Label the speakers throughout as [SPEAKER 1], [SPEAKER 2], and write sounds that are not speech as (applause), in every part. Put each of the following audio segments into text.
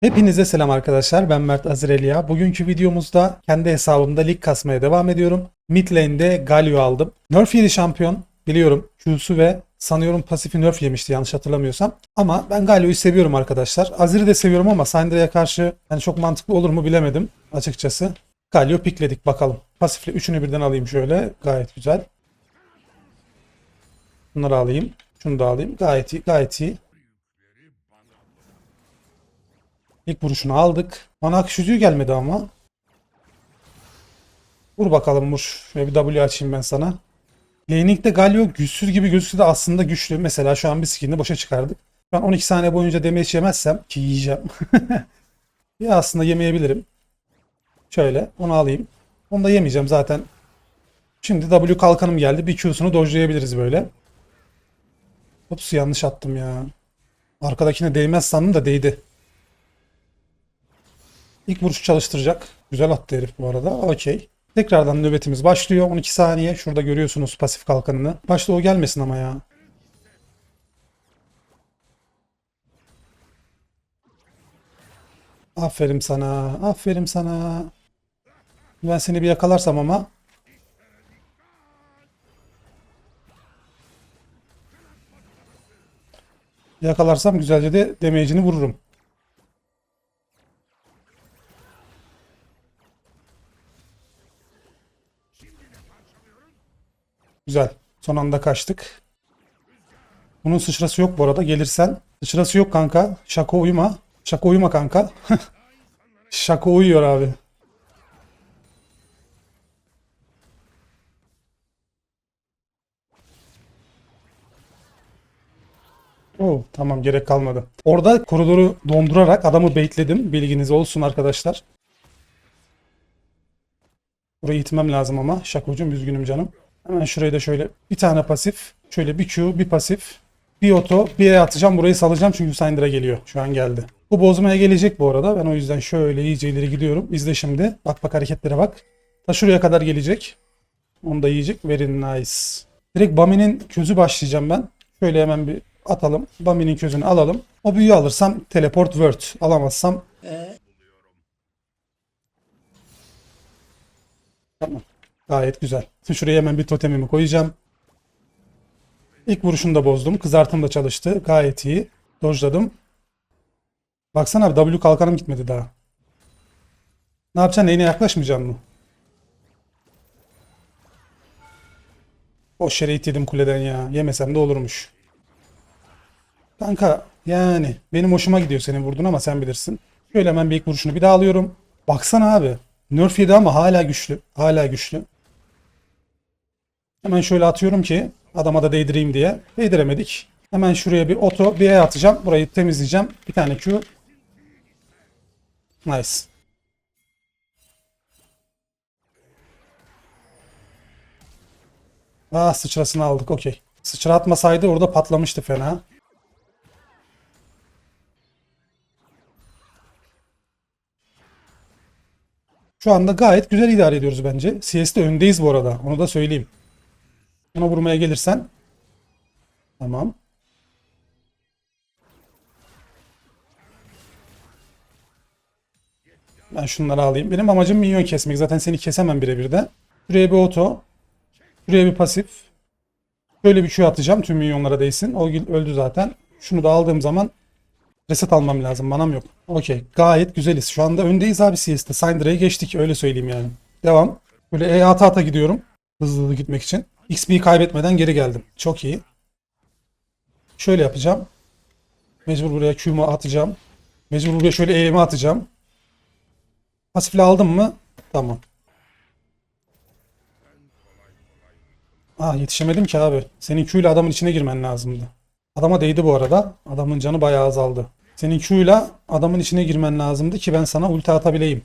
[SPEAKER 1] Hepinize selam arkadaşlar. Ben Mert Azireliya. Bugünkü videomuzda kendi hesabımda lig kasmaya devam ediyorum. Mid lane'de Galio aldım. Nerf yedi şampiyon. Biliyorum. Q'su ve sanıyorum pasifi nerf yemişti yanlış hatırlamıyorsam. Ama ben Galio'yu seviyorum arkadaşlar. Azir'i de seviyorum ama Syndra'ya karşı yani çok mantıklı olur mu bilemedim açıkçası. Galio pikledik bakalım. Pasifle üçünü birden alayım şöyle. Gayet güzel. Bunları alayım. Şunu da alayım. Gayet iyi. Gayet iyi. İlk vuruşunu aldık. Bana akış yüzüğü gelmedi ama. Vur bakalım vur. Şöyle bir W açayım ben sana. Laning'de Galio güçsüz gibi gözükse de aslında güçlü. Mesela şu an bir skinini boşa çıkardık. Ben 12 saniye boyunca damage yemezsem ki yiyeceğim. (laughs) ya aslında yemeyebilirim. Şöyle onu alayım. Onu da yemeyeceğim zaten. Şimdi W kalkanım geldi. Bir Q'sunu dojlayabiliriz böyle. Ops yanlış attım ya. Arkadakine değmez sandım da değdi. İlk vuruş çalıştıracak. Güzel attı herif bu arada. Okey. Tekrardan nöbetimiz başlıyor. 12 saniye. Şurada görüyorsunuz pasif kalkanını. Başta o gelmesin ama ya. Aferin sana. Aferin sana. Ben seni bir yakalarsam ama. Yakalarsam güzelce de damage'ini vururum. Güzel. Son anda kaçtık. Bunun sıçrası yok bu arada gelirsen. Sıçrası yok kanka. Şaka uyuma. Şaka uyuma kanka. (laughs) Şaka uyuyor abi. Oo, tamam gerek kalmadı. Orada koridoru dondurarak adamı baitledim. Bilginiz olsun arkadaşlar. Burayı itmem lazım ama. Şakocuğum üzgünüm canım. Hemen şuraya da şöyle bir tane pasif. Şöyle bir Q, bir pasif. Bir oto, bir E atacağım. Burayı salacağım çünkü Syndra geliyor. Şu an geldi. Bu bozmaya gelecek bu arada. Ben o yüzden şöyle iyice ileri gidiyorum. İzle şimdi. Bak bak hareketlere bak. Ta şuraya kadar gelecek. Onu da yiyecek. Very nice. Direkt Bami'nin közü başlayacağım ben. Şöyle hemen bir atalım. Bami'nin közünü alalım. O büyüyü alırsam teleport word. Alamazsam Tamam. Gayet güzel. Şimdi şuraya hemen bir totemimi koyacağım. İlk vuruşunu da bozdum. Kızartım da çalıştı. Gayet iyi. Dojladım. Baksana W kalkanım gitmedi daha. Ne yapacaksın? Neyine yaklaşmayacaksın mı? O şere yedim kuleden ya. Yemesem de olurmuş. Kanka yani benim hoşuma gidiyor senin vurdun ama sen bilirsin. Şöyle hemen bir ilk vuruşunu bir daha alıyorum. Baksana abi. Nerf yedi ama hala güçlü. Hala güçlü. Hemen şöyle atıyorum ki adama da değdireyim diye. Değdiremedik. Hemen şuraya bir oto bir E atacağım. Burayı temizleyeceğim. Bir tane Q. Nice. Aa sıçrasını aldık. Okey. Sıçra atmasaydı orada patlamıştı fena. Şu anda gayet güzel idare ediyoruz bence. CS'de öndeyiz bu arada. Onu da söyleyeyim. Ona vurmaya gelirsen. Tamam. Ben şunları alayım. Benim amacım minyon kesmek. Zaten seni kesemem birebir de. Şuraya bir oto. Şuraya bir pasif. Şöyle bir Q atacağım. Tüm minyonlara değsin. O öldü zaten. Şunu da aldığım zaman reset almam lazım. Manam yok. Okey. Gayet güzeliz. Şu anda öndeyiz abi CS'de. Syndra'yı geçtik. Öyle söyleyeyim yani. Devam. Böyle E ata ata gidiyorum. Hızlı hızlı gitmek için. XP'yi kaybetmeden geri geldim. Çok iyi. Şöyle yapacağım. Mecbur buraya Q'mu atacağım. Mecbur buraya şöyle E'mi atacağım. Pasifle aldım mı? Tamam. Aa yetişemedim ki abi. Senin Q ile adamın içine girmen lazımdı. Adama değdi bu arada. Adamın canı bayağı azaldı. Senin Q ile adamın içine girmen lazımdı ki ben sana ulti atabileyim.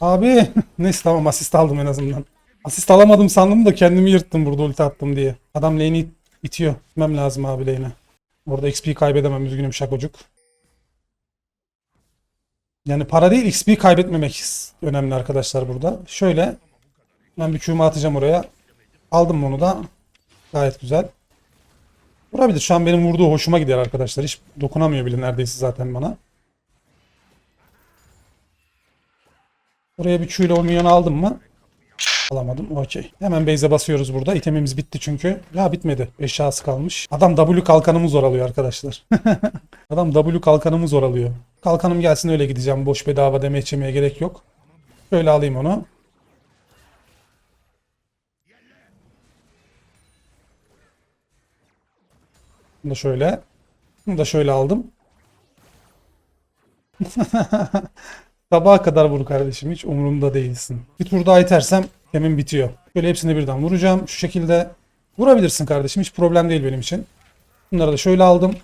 [SPEAKER 1] Abi (laughs) neyse tamam asist aldım en azından. Asist alamadım sandım da kendimi yırttım burada ulti attım diye. Adam lane'i itiyor. Gitmem lazım abi lane'e. Orada XP kaybedemem üzgünüm şakocuk. Yani para değil XP kaybetmemek önemli arkadaşlar burada. Şöyle ben bir Q'mu atacağım oraya. Aldım onu da. Gayet güzel. Vurabilir. Şu an benim vurduğu hoşuma gider arkadaşlar. Hiç dokunamıyor bile neredeyse zaten bana. Buraya bir ile o aldım mı? Alamadım. Okey. Hemen base'e basıyoruz burada. İtemimiz bitti çünkü. Ya bitmedi. Eşyası kalmış. Adam W kalkanımı zor alıyor arkadaşlar. (laughs) Adam W kalkanımı zor alıyor. Kalkanım gelsin öyle gideceğim. Boş bedava deme içemeye gerek yok. Şöyle alayım onu. Bunu da şöyle. Bunu da şöyle aldım. (laughs) Sabaha kadar vur kardeşim. Hiç umurumda değilsin. Bir tur daha itersem hemen bitiyor. Böyle hepsini birden vuracağım. Şu şekilde vurabilirsin kardeşim. Hiç problem değil benim için. Bunları da şöyle aldım.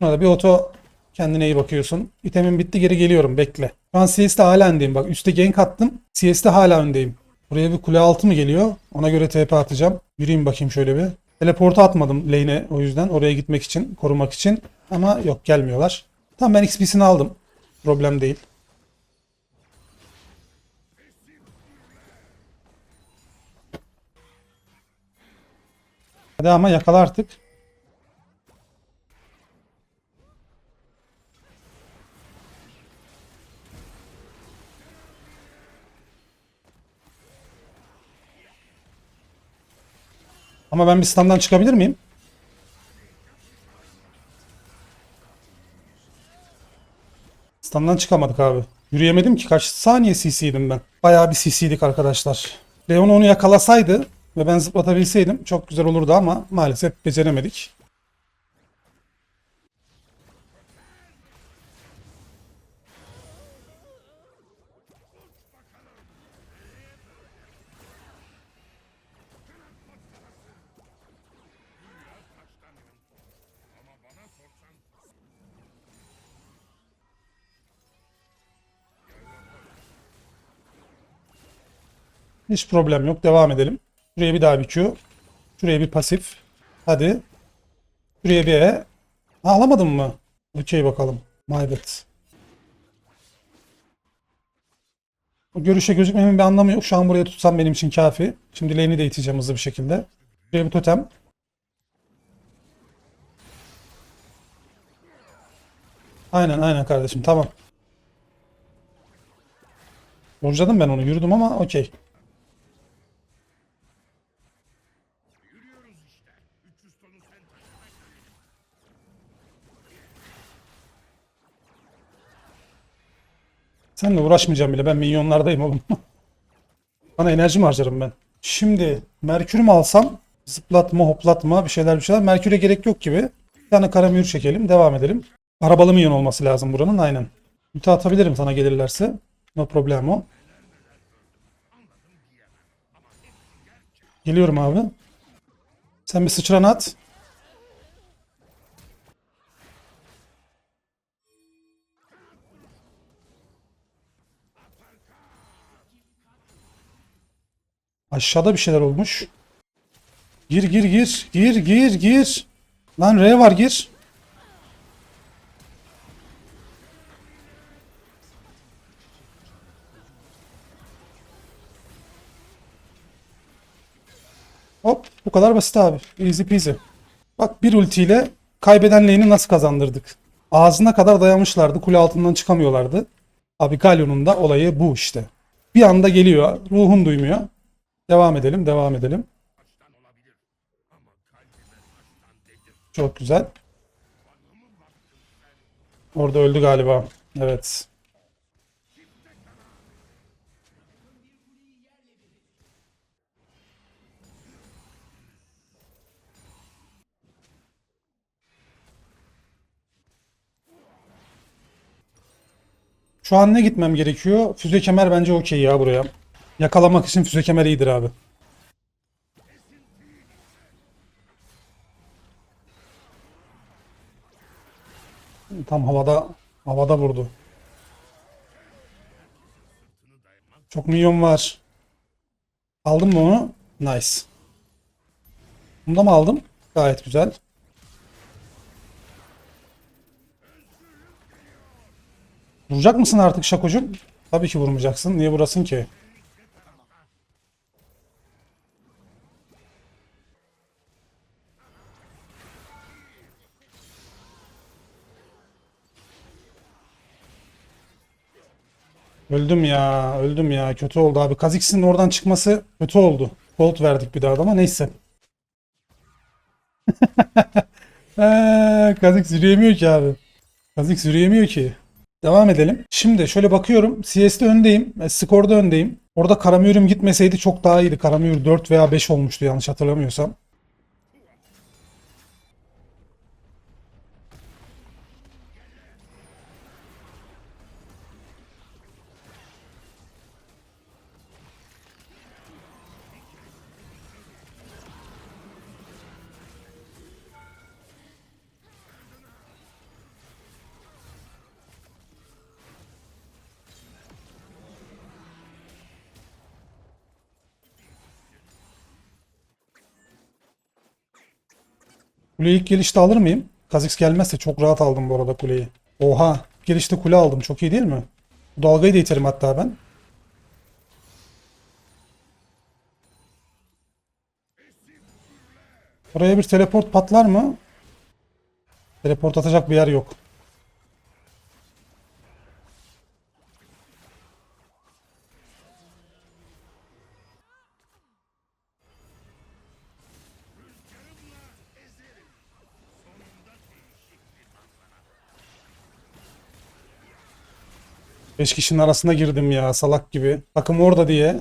[SPEAKER 1] Buna da bir oto kendine iyi bakıyorsun. İtemin bitti geri geliyorum bekle. Şu an CS'de hala öndeyim. Bak üstte gank attım. CS'de hala öndeyim. Buraya bir kule altı mı geliyor? Ona göre TP atacağım. Yürüyeyim bakayım şöyle bir. Teleportu atmadım lane'e o yüzden. Oraya gitmek için, korumak için. Ama yok gelmiyorlar. Tamam ben XP'sini aldım. Problem değil. Hadi ama yakala artık. Ama ben bir standdan çıkabilir miyim? Standdan çıkamadık abi. Yürüyemedim ki kaç saniye CC'ydim ben. Bayağı bir CC'ydik arkadaşlar. Leon onu yakalasaydı ve ben zıplatabilseydim çok güzel olurdu ama maalesef beceremedik. Hiç problem yok. Devam edelim. Şuraya bir daha bir Q. Şuraya bir pasif. Hadi. Şuraya bir E. Ha, alamadın mı? Okey bakalım. My bad. O görüşe gözükmemin bir anlamı yok. Şu an buraya tutsam benim için kafi. Şimdi lane'i de iteceğim hızlı bir şekilde. Şuraya bir totem. Aynen aynen kardeşim tamam. Borcadım ben onu yürüdüm ama okey. Seninle uğraşmayacağım bile. Ben milyonlardayım oğlum. (laughs) Bana enerji mi harcarım ben? Şimdi Merkür mü alsam? Zıplatma, hoplatma bir şeyler bir şeyler. Merkür'e gerek yok gibi. Bir tane kara çekelim. Devam edelim. Arabalı minyon olması lazım buranın. Aynen. Müte atabilirim sana gelirlerse. No problemo. Geliyorum abi. Sen bir sıçran at. Aşağıda bir şeyler olmuş. Gir gir gir. Gir gir gir. Lan R var gir. Hop bu kadar basit abi. Easy peasy. Bak bir ultiyle kaybeden lane'i nasıl kazandırdık. Ağzına kadar dayamışlardı. Kule altından çıkamıyorlardı. Abi Galyon'un da olayı bu işte. Bir anda geliyor. Ruhun duymuyor. Devam edelim, devam edelim. Çok güzel. Orada öldü galiba. Evet. Şu an ne gitmem gerekiyor? Füze kemer bence okey ya buraya. Yakalamak için füze kemer iyidir abi. Tam havada havada vurdu. Çok milyon var. Aldım mı onu? Nice. Bunu da mı aldım? Gayet güzel. Vuracak mısın artık Şakocuğum? Tabii ki vurmayacaksın. Niye vurasın ki? Öldüm ya. Öldüm ya. Kötü oldu abi. Kazix'in oradan çıkması kötü oldu. Gold verdik bir daha ama neyse. (laughs) Eee, Kazix yürüyemiyor ki abi. Kazix yürüyemiyor ki. Devam edelim. Şimdi şöyle bakıyorum. CS'de öndeyim. E, skorda öndeyim. Orada Karamür'üm gitmeseydi çok daha iyiydi. Karamür 4 veya 5 olmuştu yanlış hatırlamıyorsam. Kuleyi ilk gelişte alır mıyım? Kazix gelmezse çok rahat aldım bu arada kuleyi. Oha. Gelişte kule aldım. Çok iyi değil mi? Dalgayı da iterim hatta ben. Oraya bir teleport patlar mı? Teleport atacak bir yer yok. Beş kişinin arasına girdim ya salak gibi. Takım orada diye.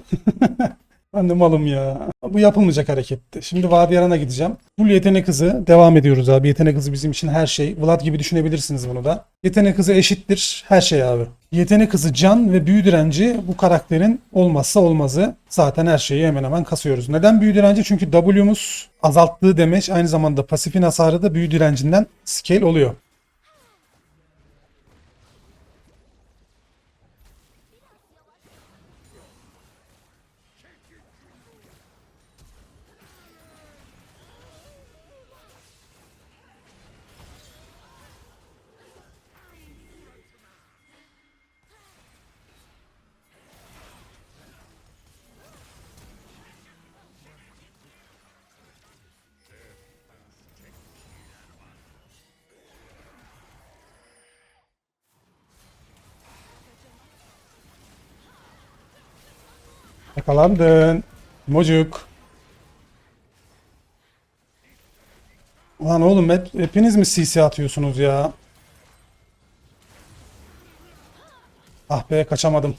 [SPEAKER 1] (laughs) ben de malım ya. Bu yapılmayacak hareketti. Şimdi Vadiyaran'a gideceğim. Full yetenek hızı. Devam ediyoruz abi. Yetenek hızı bizim için her şey. Vlad gibi düşünebilirsiniz bunu da. Yetenek hızı eşittir her şey abi. Yetenek hızı can ve büyü direnci bu karakterin olmazsa olmazı. Zaten her şeyi hemen hemen kasıyoruz. Neden büyü direnci? Çünkü W'muz azalttığı demeç aynı zamanda pasifin hasarı da büyü direncinden scale oluyor. Yakalandın. Mocuk. Lan oğlum hep, hepiniz mi CC atıyorsunuz ya? Ah be kaçamadım.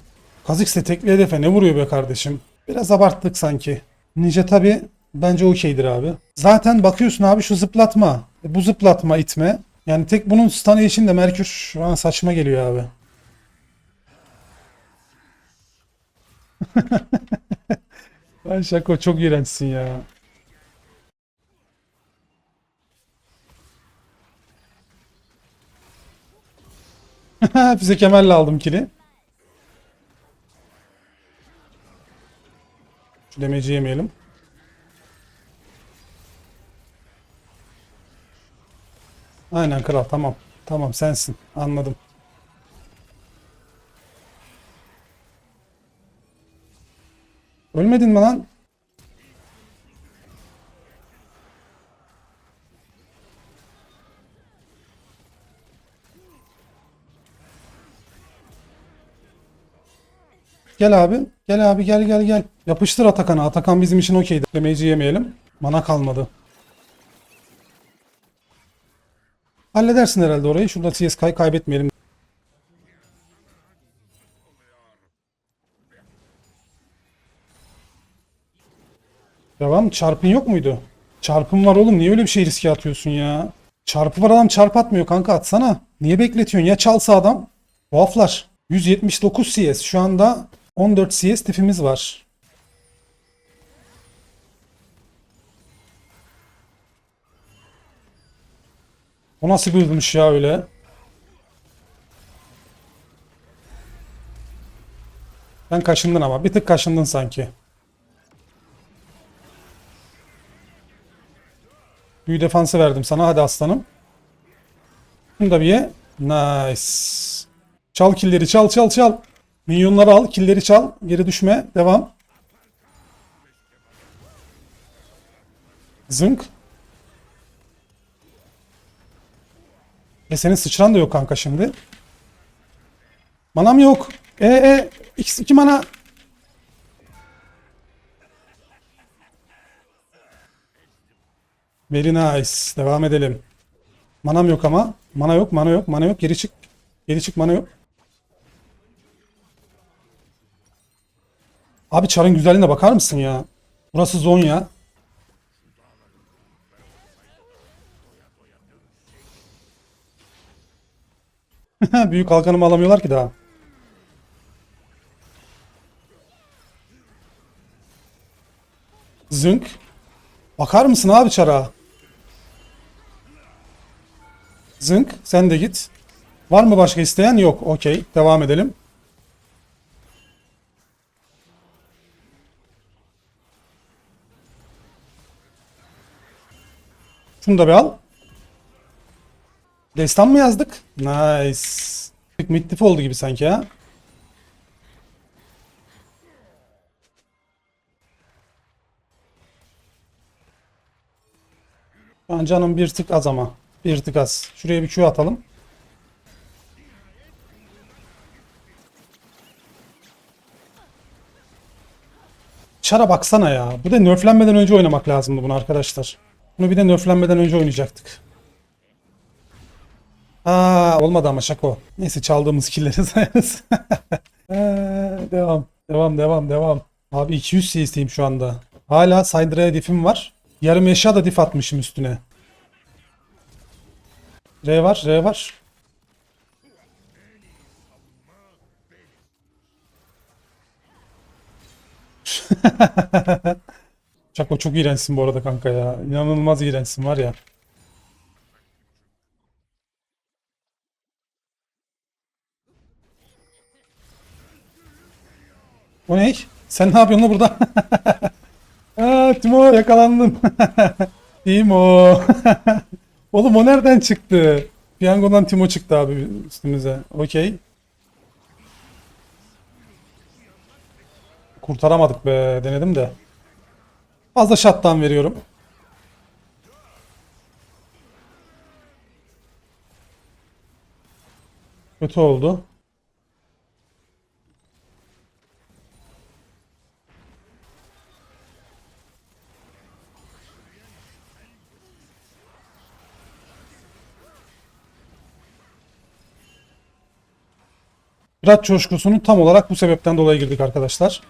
[SPEAKER 1] Kazix de tekli hedefe ne vuruyor be kardeşim? Biraz abarttık sanki. Ninja tabi bence okeydir abi. Zaten bakıyorsun abi şu zıplatma. Bu zıplatma itme. Yani tek bunun stun'ı için de Merkür bana saçma geliyor abi. (laughs) Ay Şako çok iğrençsin ya. (laughs) Bize kemerle aldım kili. Şu demeci yemeyelim. Aynen kral tamam. Tamam sensin. Anladım. Ölmedin mi lan? Gel abi. Gel abi gel gel gel. Yapıştır Atakan'a. Atakan bizim için okeydi. Demeyici yemeyelim. Mana kalmadı. Halledersin herhalde orayı. Şurada CSK'yı kaybetmeyelim. Devam. Çarpın yok muydu? Çarpın var oğlum. Niye öyle bir şey riske atıyorsun ya? Çarpı var adam çarp atmıyor kanka atsana. Niye bekletiyorsun ya çalsa adam? Tuhaflar. 179 CS. Şu anda 14 CS tipimiz var. O nasıl build'miş ya öyle? Ben kaşındın ama. Bir tık kaşındın sanki. Büyü defansı verdim sana. Hadi aslanım. Bunu da bir ye. Nice. Çal killeri çal çal çal. Minyonları al. Killeri çal. Geri düşme. Devam. Zınk. E senin sıçran da yok kanka şimdi. Manam yok. E e 2 mana. Very nice. Devam edelim. Manam yok ama. Mana yok, mana yok, mana yok. Geri çık. Geri çık, mana yok. Abi çarın güzelliğine bakar mısın ya? Burası Zonya. (laughs) Büyük halkanımı alamıyorlar ki daha. Zınk. Bakar mısın abi çara? Zınk. Sen de git. Var mı başka isteyen? Yok. Okey. Devam edelim. Şunu da bir al. Destan mı yazdık? Nice. Mittif oldu gibi sanki. Şu an canım bir tık az ama. Bir tık az. Şuraya bir Q atalım. Çara baksana ya. Bu da nerflenmeden önce oynamak lazımdı bunu arkadaşlar. Bunu bir de nerflenmeden önce oynayacaktık. Aa olmadı ama şako. Neyse çaldığımız killleri (laughs) sayarız. Ee, devam. Devam devam devam. Abi 200 CS'teyim şu anda. Hala Syndra'ya diff'im var. Yarım eşya da diff atmışım üstüne. R var, R var. (laughs) Çako çok iğrençsin bu arada kanka ya. İnanılmaz iğrençsin var ya. O ne? Sen ne yapıyorsun burada? (laughs) Aa, Timo yakalandın. (laughs) Timo. Oğlum o nereden çıktı? Piyangodan Timo çıktı abi üstümüze. Okey. Kurtaramadık be. Denedim de. Fazla shutdown veriyorum. Kötü oldu. Fırat coşkusunu tam olarak bu sebepten dolayı girdik arkadaşlar.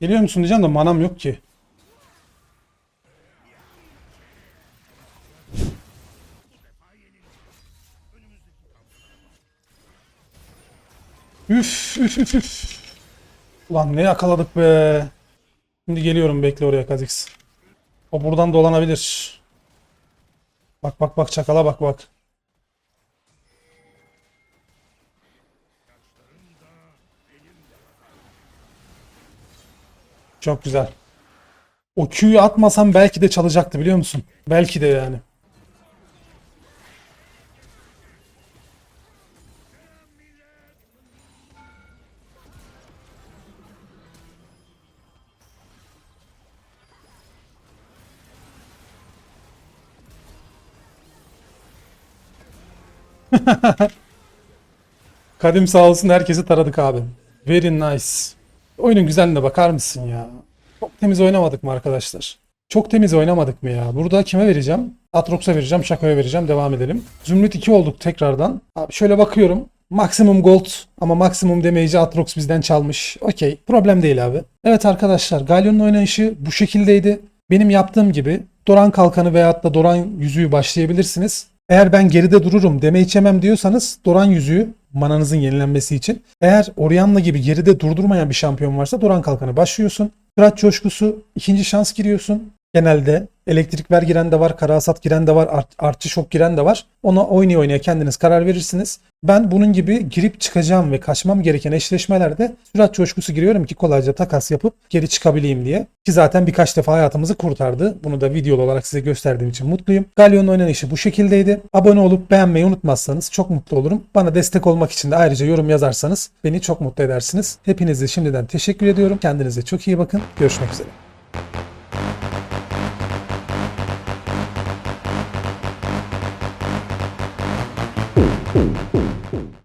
[SPEAKER 1] Geliyor musun diyeceğim de manam yok ki. Üf üf üf üf. Ulan ne yakaladık be. Şimdi geliyorum bekle oraya Kazix. O buradan dolanabilir. Bak bak bak çakala bak bak. Çok güzel. O Q'yu atmasam belki de çalacaktı biliyor musun? Belki de yani. (laughs) Kadim sağ olsun herkesi taradık abi. Very nice. Oyunun güzelliğine bakar mısın ya? Çok temiz oynamadık mı arkadaşlar? Çok temiz oynamadık mı ya? Burada kime vereceğim? Atrox'a vereceğim, Şako'ya vereceğim. Devam edelim. Zümrüt 2 olduk tekrardan. Abi şöyle bakıyorum. Maksimum gold ama maksimum damage'i Atrox bizden çalmış. Okey. Problem değil abi. Evet arkadaşlar. Galyon'un oynayışı bu şekildeydi. Benim yaptığım gibi Doran kalkanı veyahut da Doran yüzüğü başlayabilirsiniz. Eğer ben geride dururum deme içemem diyorsanız Doran yüzüğü mananızın yenilenmesi için. Eğer Orianna gibi geride durdurmayan bir şampiyon varsa Doran kalkanı başlıyorsun. Kıraç coşkusu ikinci şans giriyorsun. Genelde elektrik ver giren de var, kara hasat giren de var, art, artçı şok giren de var. Ona oynaya oynaya kendiniz karar verirsiniz. Ben bunun gibi girip çıkacağım ve kaçmam gereken eşleşmelerde sürat coşkusu giriyorum ki kolayca takas yapıp geri çıkabileyim diye. Ki zaten birkaç defa hayatımızı kurtardı. Bunu da videolu olarak size gösterdiğim için mutluyum. Galyon'un oynanışı bu şekildeydi. Abone olup beğenmeyi unutmazsanız çok mutlu olurum. Bana destek olmak için de ayrıca yorum yazarsanız beni çok mutlu edersiniz. Hepinize şimdiden teşekkür ediyorum. Kendinize çok iyi bakın. Görüşmek üzere.